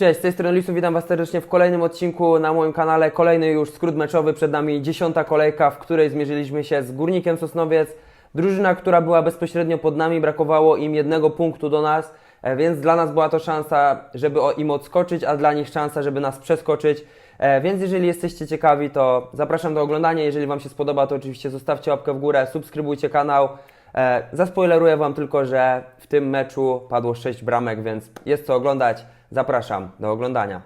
Cześć, z tej strony Lisu, witam Was serdecznie w kolejnym odcinku na moim kanale. Kolejny już skrót meczowy, przed nami dziesiąta kolejka, w której zmierzyliśmy się z Górnikiem Sosnowiec. Drużyna, która była bezpośrednio pod nami, brakowało im jednego punktu do nas, e, więc dla nas była to szansa, żeby im odskoczyć, a dla nich szansa, żeby nas przeskoczyć. E, Więc jeżeli jesteście ciekawi, to zapraszam do oglądania. Jeżeli Wam się spodoba, to oczywiście zostawcie łapkę w górę, subskrybujcie kanał. E, Zaspoileruję Wam tylko, że w tym meczu padło 6 bramek, więc jest co oglądać. Zapraszam do oglądania.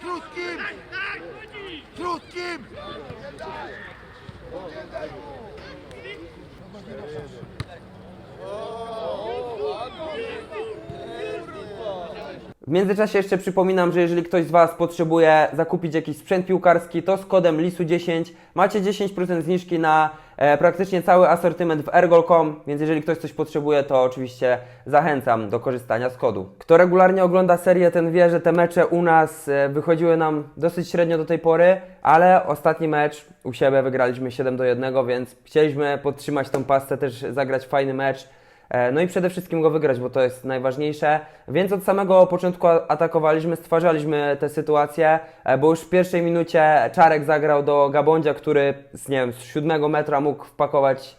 Krótkim! Krótkim! Yeah. Międzyczasie jeszcze przypominam, że jeżeli ktoś z Was potrzebuje zakupić jakiś sprzęt piłkarski, to z kodem LISU10 macie 10% zniżki na e, praktycznie cały asortyment w ergol.com, więc jeżeli ktoś coś potrzebuje, to oczywiście zachęcam do korzystania z kodu. Kto regularnie ogląda serię, ten wie, że te mecze u nas e, wychodziły nam dosyć średnio do tej pory, ale ostatni mecz u siebie wygraliśmy 7 do 1, więc chcieliśmy podtrzymać tą pasę, też zagrać fajny mecz. E, No i przede wszystkim go wygrać, bo to jest najważniejsze. Więc od samego początku atakowaliśmy, stwarzaliśmy tę sytuację, e, bo już w pierwszej minucie Czarek zagrał do Gabondzia, który z, nie wiem, z siódmego metra mógł wpakować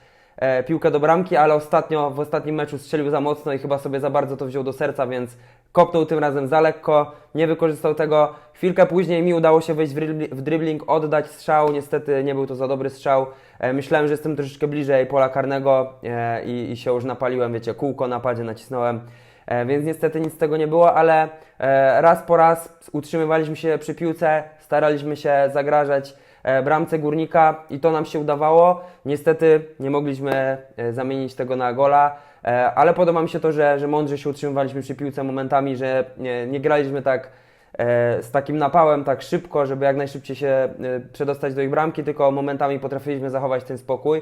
piłkę do bramki, ale ostatnio w ostatnim meczu strzelił za mocno i chyba sobie za bardzo to wziął do serca, więc kopnął tym razem za lekko, nie wykorzystał tego. Chwilkę później mi udało się wejść w, dribbling, oddać strzał, niestety nie był to za dobry strzał. E, Myślałem, że jestem troszeczkę bliżej pola karnego e, i, się już napaliłem, wiecie, kółko na padzie nacisnąłem. E, Więc niestety nic z tego nie było, ale e, raz po raz utrzymywaliśmy się przy piłce, staraliśmy się zagrażać e, bramce górnika i to nam się udawało. Niestety nie mogliśmy e, zamienić tego na gola, e, ale podoba mi się to, że, że mądrze się utrzymywaliśmy przy piłce momentami, że nie, nie graliśmy tak e, z takim napałem, tak szybko, żeby jak najszybciej się e, przedostać do ich bramki, tylko momentami potrafiliśmy zachować ten spokój.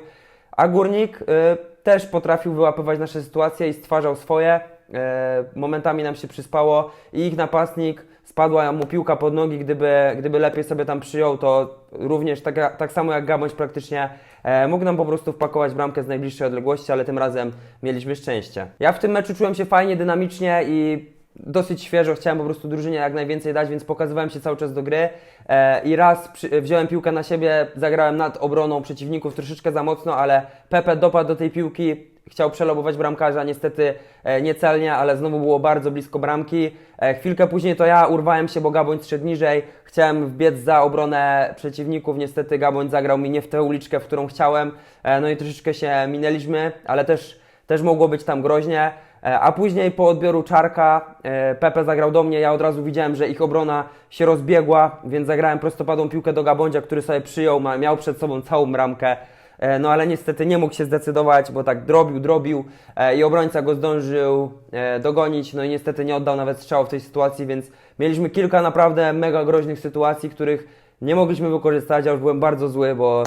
A górnik e, też potrafił wyłapywać nasze sytuacje i stwarzał swoje. E, momentami nam się przyspało i ich napastnik spadła mu piłka pod nogi, gdyby, gdyby lepiej sobie tam przyjął, to również tak, tak samo jak Gabądź praktycznie e, mógł nam po prostu wpakować bramkę z najbliższej odległości, ale tym razem mieliśmy szczęście. Ja w tym meczu czułem się fajnie, dynamicznie i dosyć świeżo, chciałem po prostu drużynie jak najwięcej dać, więc pokazywałem się cały czas do gry. E, i raz przy, wziąłem piłkę na siebie, zagrałem nad obroną przeciwników troszeczkę za mocno, ale Pepe dopadł do tej piłki, chciał przelobować bramkarza, niestety e, niecelnie, ale znowu było bardzo blisko bramki. E, chwilkę później to ja urwałem się, bo Gaboń szedł niżej, chciałem wbiec za obronę przeciwników, niestety Gaboń zagrał mi nie w tę uliczkę, w którą chciałem, e, no i troszeczkę się minęliśmy, ale też, też mogło być tam groźnie. A później po odbioru Czarka Pepe zagrał do mnie, ja od razu widziałem, że ich obrona się rozbiegła, więc zagrałem prostopadłą piłkę do Gabondzia, który sobie przyjął, miał przed sobą całą bramkę. E, No ale niestety nie mógł się zdecydować, bo tak drobił, drobił e, i obrońca go zdążył e, dogonić, no i niestety nie oddał nawet strzału w tej sytuacji, więc mieliśmy kilka naprawdę mega groźnych sytuacji, których nie mogliśmy wykorzystać, ja już byłem bardzo zły, bo,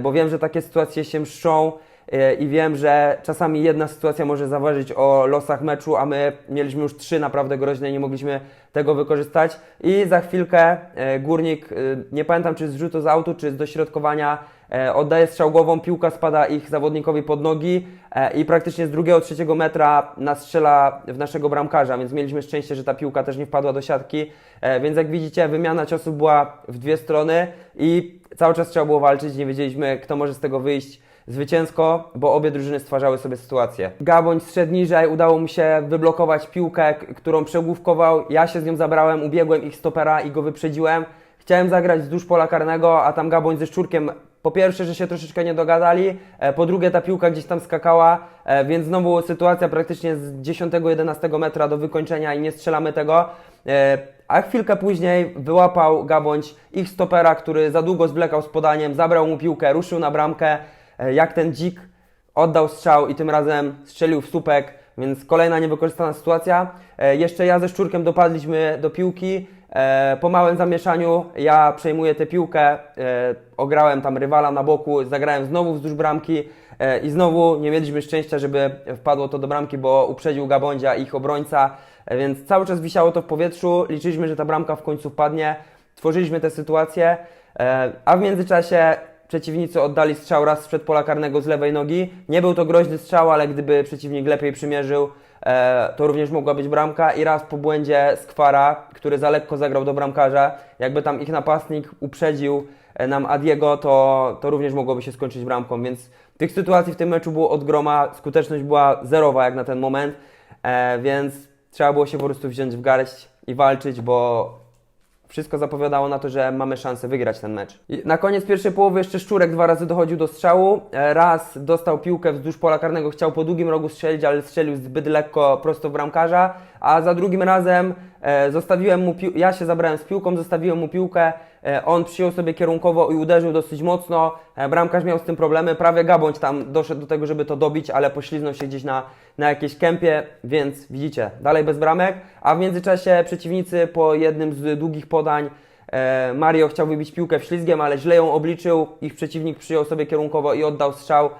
bo wiem, że takie sytuacje się mszczą i wiem, że czasami jedna sytuacja może zaważyć o losach meczu, a my mieliśmy już trzy naprawdę groźne i nie mogliśmy tego wykorzystać. I za chwilkę e, górnik, e, nie pamiętam czy z rzutu z autu, czy z dośrodkowania, e, oddaje strzał głową, piłka spada ich zawodnikowi pod nogi e, i praktycznie z drugiego, trzeciego metra nastrzela w naszego bramkarza, więc mieliśmy szczęście, że ta piłka też nie wpadła do siatki. E, więc jak widzicie, wymiana ciosów była w dwie strony i cały czas trzeba było walczyć, nie wiedzieliśmy, kto może z tego wyjść zwycięsko, bo obie drużyny stwarzały sobie sytuację. Gaboń zszedł niżej, udało mu się wyblokować piłkę, którą przegłówkował. Ja się z nią zabrałem, ubiegłem ich stopera i go wyprzedziłem. Chciałem zagrać wzdłuż pola karnego, a tam Gaboń ze Szczurkiem po pierwsze, że się troszeczkę nie dogadali, e, po drugie ta piłka gdzieś tam skakała, e, więc znowu sytuacja praktycznie z 10-11 metra do wykończenia i nie strzelamy tego. E, A chwilkę później wyłapał Gabądź ich stopera, który za długo zwlekał z podaniem, zabrał mu piłkę, ruszył na bramkę, jak ten dzik oddał strzał i tym razem strzelił w słupek. więc kolejna niewykorzystana sytuacja. E, jeszcze ja ze Szczurkiem dopadliśmy do piłki. E, po małym zamieszaniu ja przejmuję tę piłkę, e, ograłem tam rywala na boku, zagrałem znowu wzdłuż bramki e, i znowu nie mieliśmy szczęścia, żeby wpadło to do bramki, bo uprzedził Gabondzia ich obrońca, e, więc cały czas wisiało to w powietrzu, liczyliśmy, że ta bramka w końcu wpadnie, tworzyliśmy tę sytuację, e, a w międzyczasie przeciwnicy oddali strzał raz sprzed pola karnego z lewej nogi. Nie był to groźny strzał, ale gdyby przeciwnik lepiej przymierzył, e, to również mogła być bramka. I raz po błędzie Skwara, który za lekko zagrał do bramkarza, jakby tam ich napastnik uprzedził e, nam Adiego, to, to również mogłoby się skończyć bramką. Więc tych sytuacji w tym meczu było od groma. Skuteczność była zerowa jak na ten moment, e, więc trzeba było się po prostu wziąć w garść i walczyć, bo wszystko zapowiadało na to, że mamy szansę wygrać ten mecz. I na koniec pierwszej połowy jeszcze Szczurek dwa razy dochodził do strzału. E, Raz dostał piłkę wzdłuż pola karnego, chciał po długim rogu strzelić, ale strzelił zbyt lekko prosto w bramkarza. A za drugim razem e, zostawiłem mu ja się zabrałem z piłką, zostawiłem mu piłkę. E, On przyjął sobie kierunkowo i uderzył dosyć mocno. E, Bramkarz miał z tym problemy. Prawie Gabądź tam doszedł do tego, żeby to dobić, ale pośliznął się gdzieś na, na jakiejś kępie, więc widzicie, dalej bez bramek. A w międzyczasie przeciwnicy po jednym z długich podań Mario chciał wybić piłkę wślizgiem, ale źle ją obliczył. Ich przeciwnik przyjął sobie kierunkowo i oddał strzał.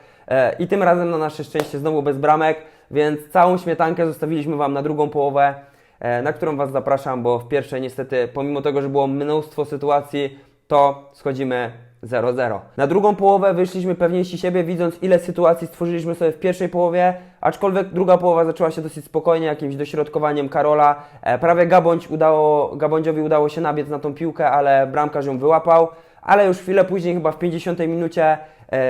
I tym razem na nasze szczęście znowu bez bramek, więc całą śmietankę zostawiliśmy Wam na drugą połowę e, na którą Was zapraszam, bo w pierwszej niestety, pomimo tego, że było mnóstwo sytuacji, to schodzimy 0-0. Na drugą połowę wyszliśmy pewniejsi siebie, widząc ile sytuacji stworzyliśmy sobie w pierwszej połowie, aczkolwiek druga połowa zaczęła się dosyć spokojnie, jakimś dośrodkowaniem Karola. E, prawie Gabądź udało, Gabądziowi udało się nabiec na tą piłkę, ale bramkarz ją wyłapał. Ale już chwilę później, chyba w 50 minucie,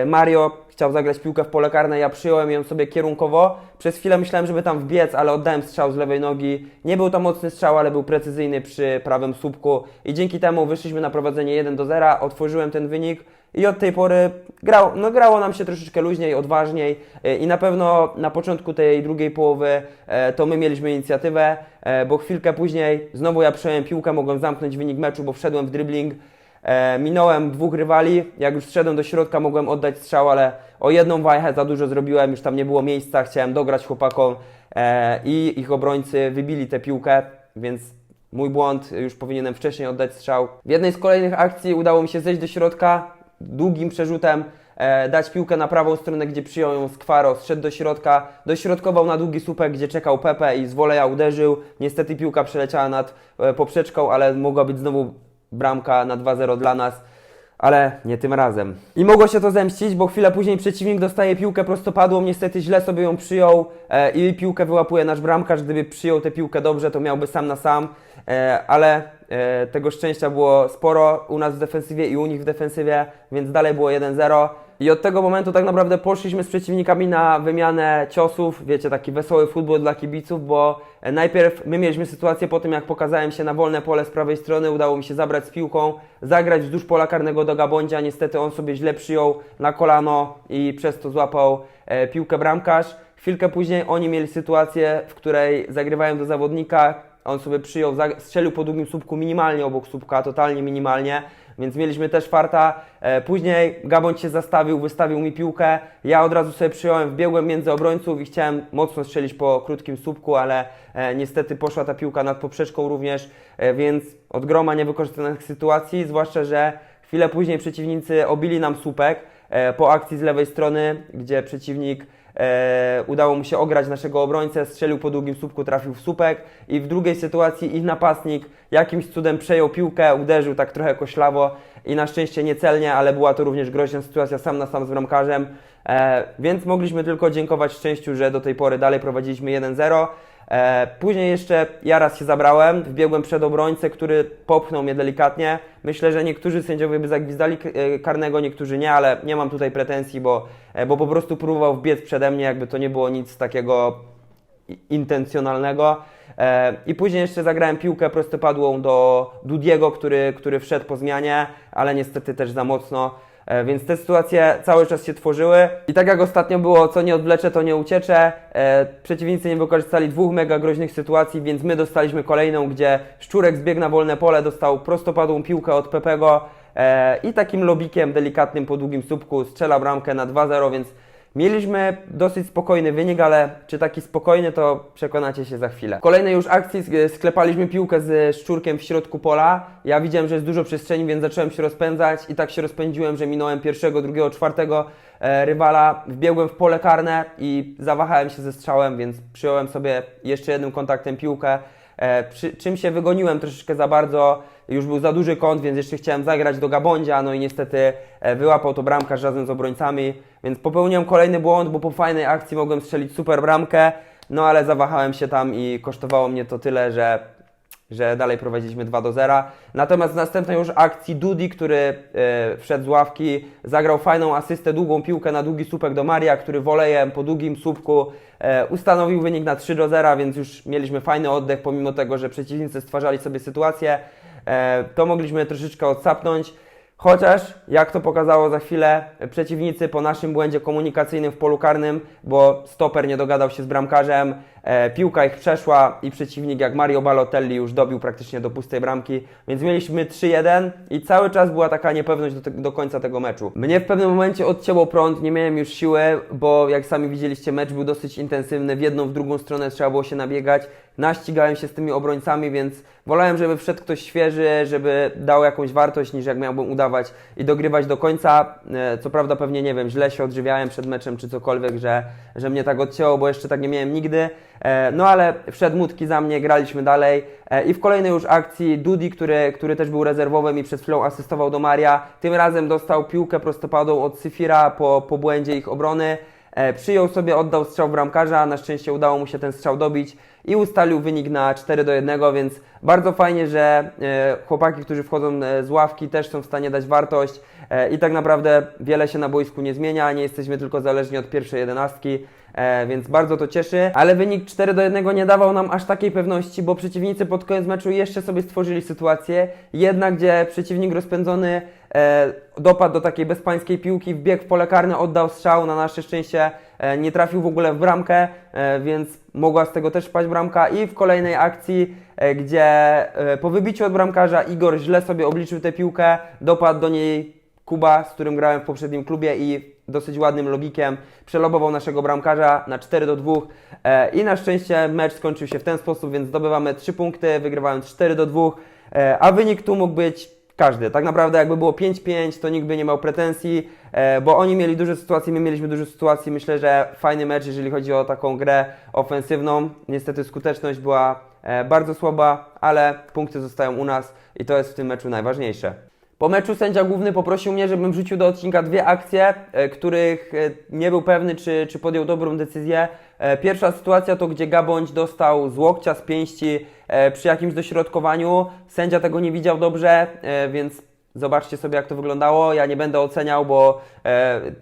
Mario chciał zagrać piłkę w pole karne, ja przyjąłem ją sobie kierunkowo. Przez chwilę myślałem, żeby tam wbiec, ale oddałem strzał z lewej nogi. Nie był to mocny strzał, ale był precyzyjny przy prawym słupku i dzięki temu wyszliśmy na prowadzenie 1 do 0, otworzyłem ten wynik i od tej pory grał, no grało nam się troszeczkę luźniej, odważniej e, i na pewno na początku tej drugiej połowy e, to my mieliśmy inicjatywę, e, bo chwilkę później znowu ja przejąłem piłkę, mogłem zamknąć wynik meczu, bo wszedłem w dribbling. E, minąłem dwóch rywali, jak już wszedłem do środka, mogłem oddać strzał, ale o jedną wajchę za dużo zrobiłem, już tam nie było miejsca, chciałem dograć chłopakom e, i ich obrońcy wybili tę piłkę, więc mój błąd, już powinienem wcześniej oddać strzał. W jednej z kolejnych akcji udało mi się zejść do środka, długim przerzutem e, dać piłkę na prawą stronę, gdzie przyjął ją Skwaro, zszedł do środka, dośrodkował na długi słupek, gdzie czekał Pepe i z woleja uderzył. Niestety piłka przeleciała nad poprzeczką, ale mogła być znowu bramka na 2-0 dla nas, ale nie tym razem. I mogło się to zemścić, bo chwilę później przeciwnik dostaje piłkę prostopadłą, niestety źle sobie ją przyjął e, i piłkę wyłapuje nasz bramkarz. Gdyby przyjął tę piłkę dobrze, to miałby sam na sam, e, ale tego szczęścia było sporo u nas w defensywie i u nich w defensywie, więc dalej było 1-0. I od tego momentu tak naprawdę poszliśmy z przeciwnikami na wymianę ciosów, wiecie, taki wesoły futbol dla kibiców, bo e, najpierw my mieliśmy sytuację po tym, jak pokazałem się na wolne pole z prawej strony, udało mi się zabrać z piłką, zagrać wzdłuż pola karnego do Gabądzia, niestety on sobie źle przyjął na kolano i przez to złapał e, piłkę bramkarz. Chwilkę później oni mieli sytuację, w której zagrywają do zawodnika, on sobie przyjął, strzelił po długim słupku minimalnie obok słupka, totalnie minimalnie, więc mieliśmy też farta. E, później Gabądź się zastawił, wystawił mi piłkę. Ja od razu sobie przyjąłem, wbiegłem między obrońców i chciałem mocno strzelić po krótkim słupku, ale e, niestety poszła ta piłka nad poprzeczką również, e, więc od groma niewykorzystanych sytuacji, zwłaszcza, że chwilę później przeciwnicy obili nam słupek po akcji z lewej strony, gdzie przeciwnik e, udało mu się ograć naszego obrońcę, strzelił po długim słupku, trafił w słupek i w drugiej sytuacji ich napastnik jakimś cudem przejął piłkę, uderzył tak trochę koślawo i na szczęście niecelnie, ale była to również groźna sytuacja sam na sam z bramkarzem, e, więc mogliśmy tylko dziękować szczęściu, że do tej pory dalej prowadziliśmy 1-0. E, później jeszcze ja raz się zabrałem, wbiegłem przed obrońcę, który popchnął mnie delikatnie. Myślę, że niektórzy sędziowie by zagwizdali e, karnego, niektórzy nie, ale nie mam tutaj pretensji, bo, e, bo po prostu próbował wbiec przede mnie, jakby to nie było nic takiego intencjonalnego. I później jeszcze zagrałem piłkę prostopadłą do Dudiego, który, który wszedł po zmianie, ale niestety też za mocno. E, Więc te sytuacje cały czas się tworzyły i tak jak ostatnio było, co nie odwleczę, to nie ucieczę. E, przeciwnicy nie wykorzystali dwóch mega groźnych sytuacji, więc my dostaliśmy kolejną, gdzie Szczurek zbiegł na wolne pole, dostał prostopadłą piłkę od Pepego e, i takim lobikiem delikatnym po długim słupku strzela bramkę na 2-0, więc Mieliśmy dosyć spokojny wynik, ale czy taki spokojny, to przekonacie się za chwilę. W kolejnej już akcji sk- sklepaliśmy piłkę z szczurkiem w środku pola. Ja widziałem, że jest dużo przestrzeni, więc zacząłem się rozpędzać i tak się rozpędziłem, że minąłem pierwszego, drugiego, czwartego e, rywala. Wbiegłem w pole karne i zawahałem się ze strzałem, więc przyjąłem sobie jeszcze jednym kontaktem piłkę. E, przy czym się wygoniłem troszeczkę za bardzo, już był za duży kąt, więc jeszcze chciałem zagrać do Gabondzia, no i niestety e, wyłapał to bramkarz razem z obrońcami, więc popełniłem kolejny błąd, bo po fajnej akcji mogłem strzelić super bramkę, no ale zawahałem się tam i kosztowało mnie to tyle, że że dalej prowadziliśmy 2 do 0. Natomiast w następnej już akcji Dudi, który e, wszedł z ławki, zagrał fajną asystę, długą piłkę na długi słupek do Maria, który wolejem po długim słupku e, ustanowił wynik na 3 do 0, więc już mieliśmy fajny oddech, pomimo tego, że przeciwnicy stwarzali sobie sytuację. E, to mogliśmy troszeczkę odsapnąć. Chociaż, jak to pokazało za chwilę, przeciwnicy po naszym błędzie komunikacyjnym w polu karnym, bo stoper nie dogadał się z bramkarzem, piłka ich przeszła i przeciwnik jak Mario Balotelli już dobił praktycznie do pustej bramki, więc mieliśmy 3-1 i cały czas była taka niepewność do, te, do końca tego meczu. Mnie w pewnym momencie odcięło prąd, nie miałem już siły, bo jak sami widzieliście, mecz był dosyć intensywny, w jedną, w drugą stronę trzeba było się nabiegać, naścigałem się z tymi obrońcami, więc wolałem, żeby wszedł ktoś świeży, żeby dał jakąś wartość, niż jak miałbym udawać i dogrywać do końca. E, Co prawda pewnie, nie wiem, źle się odżywiałem przed meczem czy cokolwiek, że, że mnie tak odcięło, bo jeszcze tak nie miałem nigdy. E, No ale wszedł Mutki za mnie, graliśmy dalej E, i w kolejnej już akcji Dudi, który, który też był rezerwowym i przed chwilą asystował do Maria, tym razem dostał piłkę prostopadą od Syfira po, po błędzie ich obrony. E, przyjął sobie, oddał strzał bramkarza, na szczęście udało mu się ten strzał dobić i ustalił wynik na 4 do 1, więc bardzo fajnie, że e, chłopaki, którzy wchodzą e, z ławki też są w stanie dać wartość i tak naprawdę wiele się na boisku nie zmienia, nie jesteśmy tylko zależni od pierwszej jedenastki, więc bardzo to cieszy, ale wynik 4 do 1 nie dawał nam aż takiej pewności, bo przeciwnicy pod koniec meczu jeszcze sobie stworzyli sytuację, jednak gdzie przeciwnik rozpędzony dopadł do takiej bezpańskiej piłki, wbiegł w pole karne, oddał strzał, na nasze szczęście e, nie trafił w ogóle w bramkę, e, więc mogła z tego też paść bramka. I w kolejnej akcji, e, gdzie e, po wybiciu od bramkarza Igor źle sobie obliczył tę piłkę, dopadł do niej Kuba, z którym grałem w poprzednim klubie i dosyć ładnym logikiem przelobował naszego bramkarza na 4 do 2 e, i na szczęście mecz skończył się w ten sposób, więc zdobywamy 3 punkty, wygrywając 4 do 2, e, a wynik tu mógł być każdy. Tak naprawdę jakby było 5-5, to nikt by nie miał pretensji, e, bo oni mieli duże sytuacje, my mieliśmy duże sytuacje. Myślę, że fajny mecz, jeżeli chodzi o taką grę ofensywną. Niestety skuteczność była e, bardzo słaba, ale punkty zostają u nas i to jest w tym meczu najważniejsze. Po meczu sędzia główny poprosił mnie, żebym wrzucił do odcinka dwie akcje, e, których e, nie był pewny, czy, czy podjął dobrą decyzję. E, Pierwsza sytuacja to, gdzie Gabądź dostał z łokcia, z pięści przy jakimś dośrodkowaniu. Sędzia tego nie widział dobrze, więc zobaczcie sobie, jak to wyglądało. Ja nie będę oceniał, bo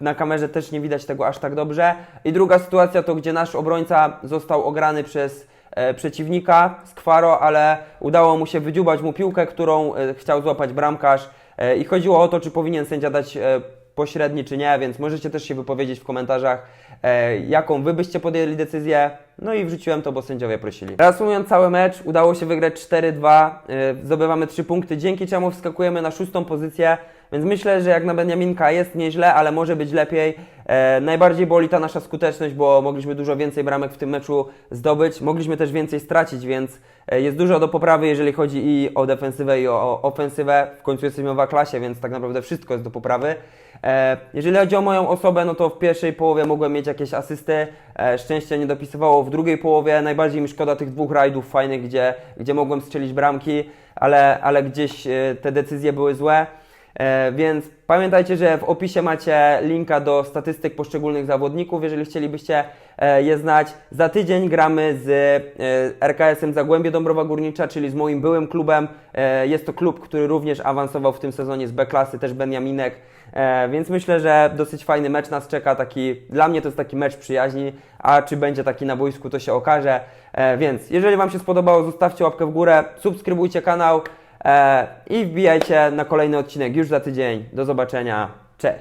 na kamerze też nie widać tego aż tak dobrze. I druga sytuacja to, gdzie nasz obrońca został ograny przez e, przeciwnika z Kwaro, ale udało mu się wydziubać mu piłkę, którą chciał złapać bramkarz. E, I chodziło o to, czy powinien sędzia dać e, pośredni, czy nie, więc możecie też się wypowiedzieć w komentarzach, e, jaką wy byście podjęli decyzję. No i wrzuciłem to, bo sędziowie prosili. Reasumując cały mecz, udało się wygrać 4-2, e, zdobywamy 3 punkty, dzięki czemu wskakujemy na szóstą pozycję, więc myślę, że jak na Beniaminka jest nieźle, ale może być lepiej. E, najbardziej boli ta nasza skuteczność, bo mogliśmy dużo więcej bramek w tym meczu zdobyć, mogliśmy też więcej stracić, więc e, jest dużo do poprawy, jeżeli chodzi i o defensywę, i o, ofensywę. W końcu jesteśmy w A-klasie, więc tak naprawdę wszystko jest do poprawy. E, jeżeli chodzi o moją osobę, no to w pierwszej połowie mogłem mieć jakieś asysty, e, szczęście nie dopisywało w drugiej połowie. Najbardziej mi szkoda tych dwóch rajdów fajnych, gdzie, gdzie mogłem strzelić bramki, ale, ale gdzieś te decyzje były złe. E, więc pamiętajcie, że w opisie macie linka do statystyk poszczególnych zawodników, jeżeli chcielibyście e, je znać. Za tydzień gramy z e, RKS-em Zagłębie Dąbrowa Górnicza, czyli z moim byłym klubem. Jest to klub, który również awansował w tym sezonie z B-klasy, też Beniaminek. E, więc myślę, że dosyć fajny mecz nas czeka. Taki, dla mnie to jest taki mecz przyjaźni, a czy będzie taki na boisku, to się okaże. Więc jeżeli Wam się spodobało, zostawcie łapkę w górę, subskrybujcie kanał. E, I wbijajcie na kolejny odcinek już za tydzień. Do zobaczenia. Cześć.